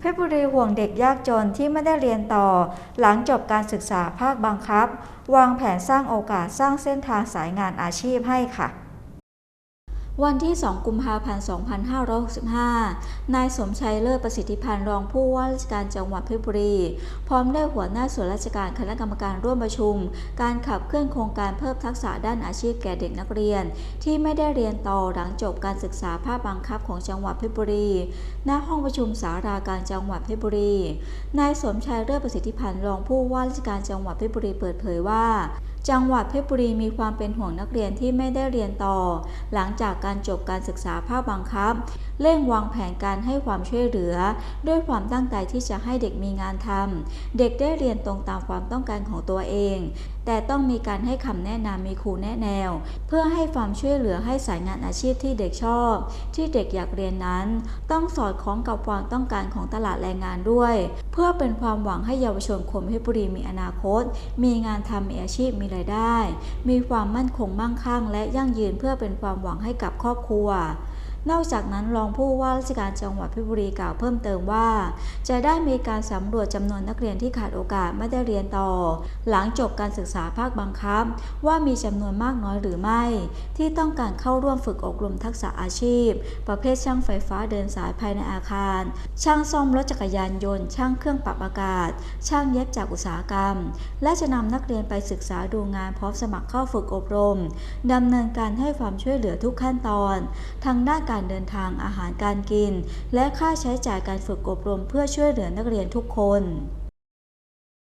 เพชรบุรีห่วงเด็กยากจนที่ไม่ได้เรียนต่อ หลังจบการศึกษาภาคบังคับ วางแผนสร้างโอกาสสร้างเส้นทางสายงานอาชีพให้ค่ะ วันที่ 2 กุมภาพันธ์ 2565 นายสมชัยเลิศประสิทธิพันธ์รองผู้ว่าราชการจังหวัดเพชรบุรี พร้อมได้หัวหน้าส่วนราชการคณะกรรมการร่วมประชุม การขับเคลื่อนโครงการเพิ่มทักษะด้านอาชีพแก่เด็กนักเรียน ที่ไม่ได้เรียนต่อหลังจบการศึกษาภาคบังคับของจังหวัดเพชรบุรี ณ ห้องประชุมสาราการจังหวัดเพชรบุรี นายสมชัยเลิศประสิทธิพันธ์รองผู้ว่าราชการจังหวัดเพชรบุรีเปิดเผยว่าจังหวัดเพชรบุรีมีความเป็นห่วงนักเรียนที่ไม่ได้เรียนต่อ หลังจากการจบการศึกษาภาคบังคับ เร่งวางแผนการให้ความช่วยเหลือ ด้วยความตั้งใจที่จะให้เด็กมีงานทำเด็กได้เรียนตรงตามความต้องการของตัวเอง แต่ต้องมีการให้คำแนะนำมีครูแนะแนว เพื่อให้ความช่วยเหลือให้สายงานอาชีพที่เด็กชอบ ที่เด็กอยากเรียนนั้น ต้องสอดคล้องกับความต้องการของตลาดแรงงานด้วยเพื่อเป็นความหวังให้เยาวชนคนเพชรบุรีมีอนาคต มีงานทำมีอาชีพมีรายได้ มีความมั่นคงมั่งคั่ง และยั่งยืนเพื่อเป็นความหวังให้กับครอบครัว นอกจากนั้นรองผู้ว่าราชการจังหวัดเพชรบุรีกล่าวเพิ่มเติมว่า จะได้มีการสำรวจจำนวนนักเรียนที่ขาดโอกาสไม่ได้เรียนต่อ หลังจบการศึกษาภาคบังคับ ว่ามีจำนวนมากน้อยหรือไม่ ที่ต้องการเข้าร่วมฝึกอบรมทักษะอาชีพ ประเภทช่างไฟฟ้าเดินสายภายในอาคาร ช่างซ่อมรถจักรยานยนต์ ช่างเครื่องปรับอากาศ ช่างเย็บจากอุตสาหกรรม และจะนำนักเรียนไปศึกษาดูงานพร้อมสมัครเข้าฝึกอบรมดำเนินการให้ความช่วยเหลือทุกขั้นตอนทั้งด้านการเดินทางอาหารการกิน และค่าใช้จ่ายการฝึกอบรมเพื่อช่วยเหลือนักเรียนทุกคน